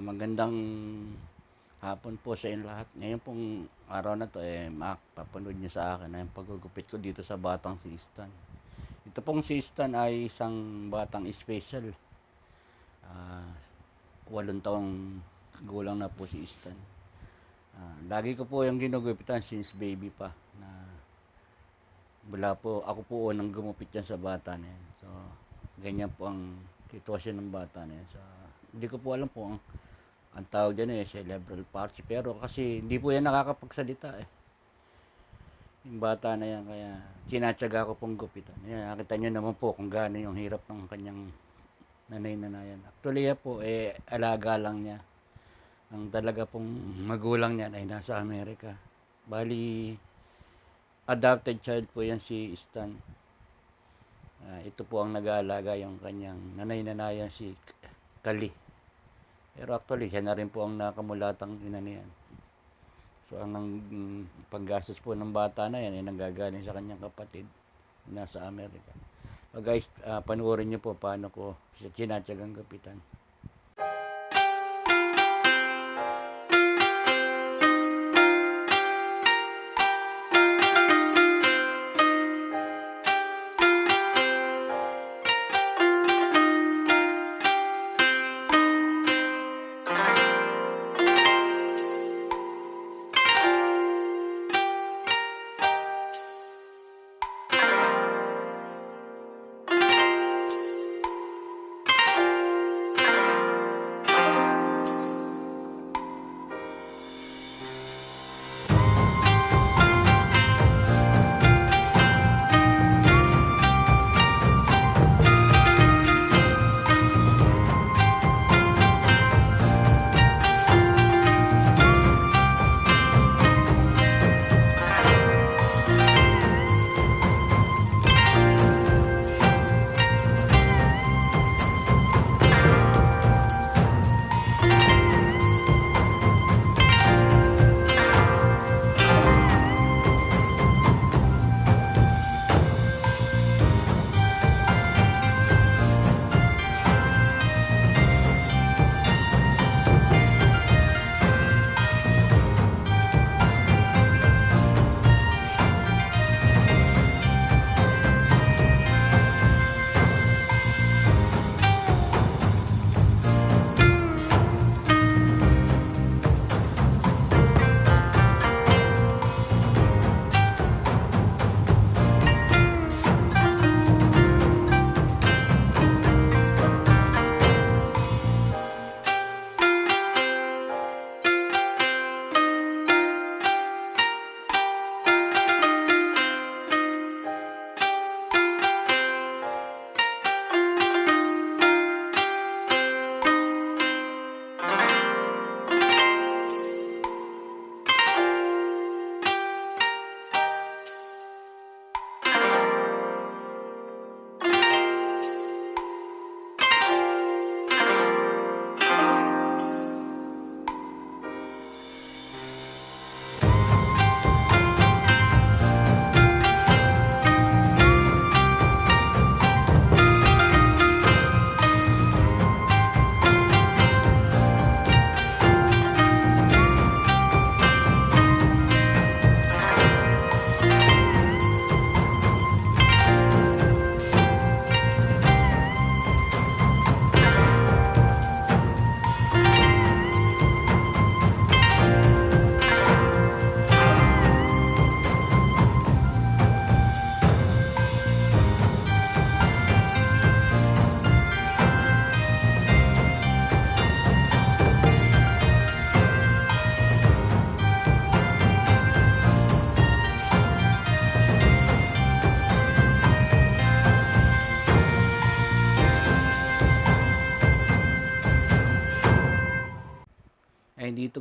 magandang hapon po sa inyo lahat. Ngayon pong araw na to eh makapanood niyo sa akin ay paggugupit ko dito sa batang si Stan. Ito pong si Stan ay isang batang special. Ah, walong taong gulang na po si Stan. Ah, lagi ko po yung ginugupitan since baby pa na wala po, ako po unang gumupit yan sa bata na yan. So, ganyan po ang sitwasyon ng bata na yan. So, hindi ko po alam po ang, ang tawag dyan eh, cerebral palsy. Pero kasi hindi po yan nakakapagsalita eh. Yung bata na yan, kaya sinatsaga ko pong gupitan. Yan, nakita nyo naman po kung gaano yung hirap ng kanyang nanay-nanayan. Actually yan po, eh, alaga lang niya. Ang talaga pong magulang niya ay nasa Amerika. Bali, adopted child po yan si Stan. Ah, ito po ang nag-aalaga yung kanyang nanay-nanayan si Kali. Pero actually, siya na rin po ang nakamulatang ina niyan. So, ang ang panggastos po ng bata na yan ay nanggagaling sa kanyang kapatid na nasa Amerika. So guys, ah, panuorin niyo po paano ko siya sinatsagang kapitan.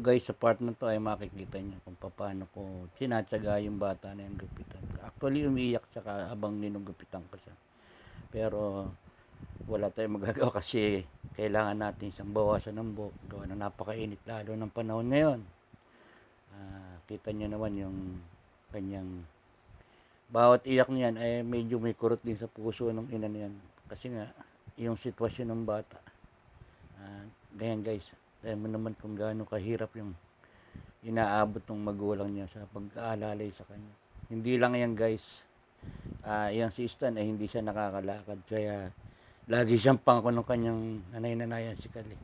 Guys sa part na to ay makikita nyo kung paano ko sinatsaga yung bata na yung gupitan. Actually umiiyak siya habang ninugupitan ko siya. Pero wala tayong magagawa kasi kailangan natin siyang bawasan ng buhok. Gawa na napakainit lalo ng panahon ngayon. Ah, kita nyo naman yung kanyang bawat iyak niyan ay medyo may kurot din sa puso ng ina niyan. Kasi nga, yung sitwasyon ng bata. Ah, ganyan guys. Alam mo naman kung gaano kahirap yung inaabot ng magulang niya sa pag-aalalay sa kanya. Hindi lang yan guys. Ah, yung si Stan ay hindi siya nakakalakad kaya lagi siyang pangko ng kanyang nanay-nanayan si Kali.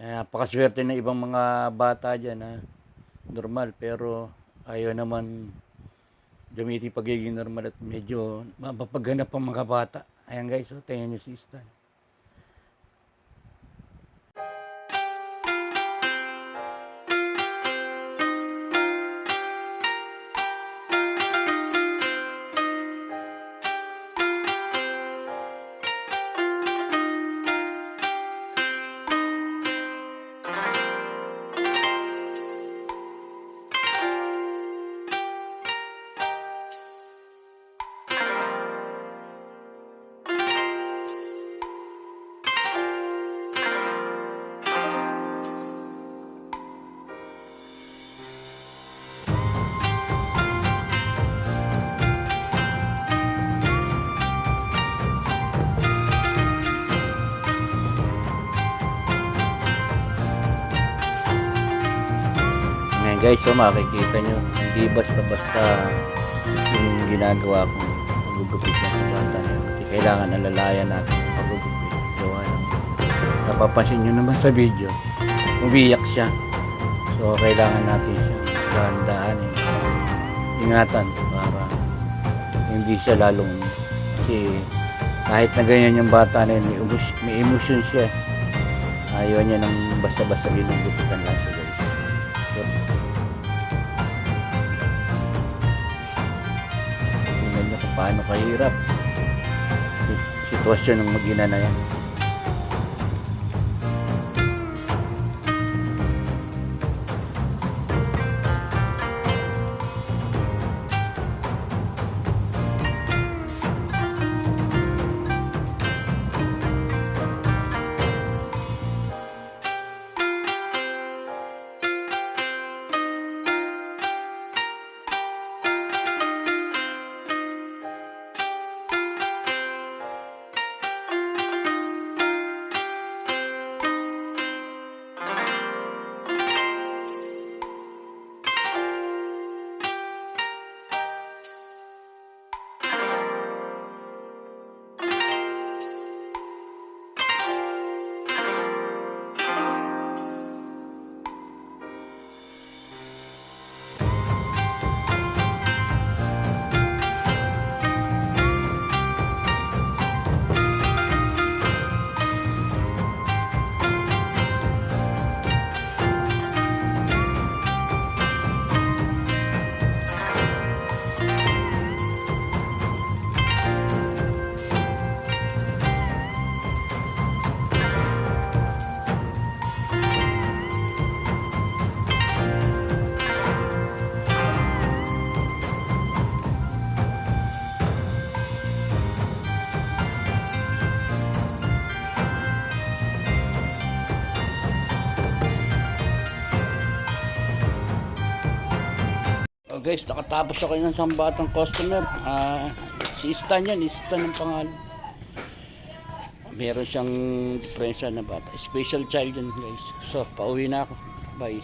Eh, napakaswerte ng ibang mga bata dyan na normal pero ayaw naman gamitin pagiging normal at medyo mapapaganap ang mga bata. Ayan guys, oh, tingnan nyo si Stan. Guys, so makikita nyo, hindi basta-basta yung ginagawa kong pagugupit ng sa bata na yun. Kasi kailangan alalayan natin yung pagugupit. Gawa ng napapansin nyo naman sa video, umiyak siya. So kailangan natin siyang dahan-dahanin, ingatan para hindi siya lalong kasi kahit na ganyan yung bata na yun, may emotion siya. Ayaw niya nang basta-basta ginugupitan paano kahirap si- sitwasyon ng mag-ina na yan. Guys, nakatapos ako ng isang batang customer. Ah, si Stan yan, Stan ang pangalan. Meron siyang diferensya na bata. Special child yan guys. So, pauwi na ako. Bye.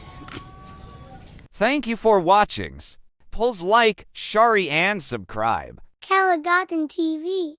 Thank you for watching. Please like, share, and subscribe. Calagotten TV.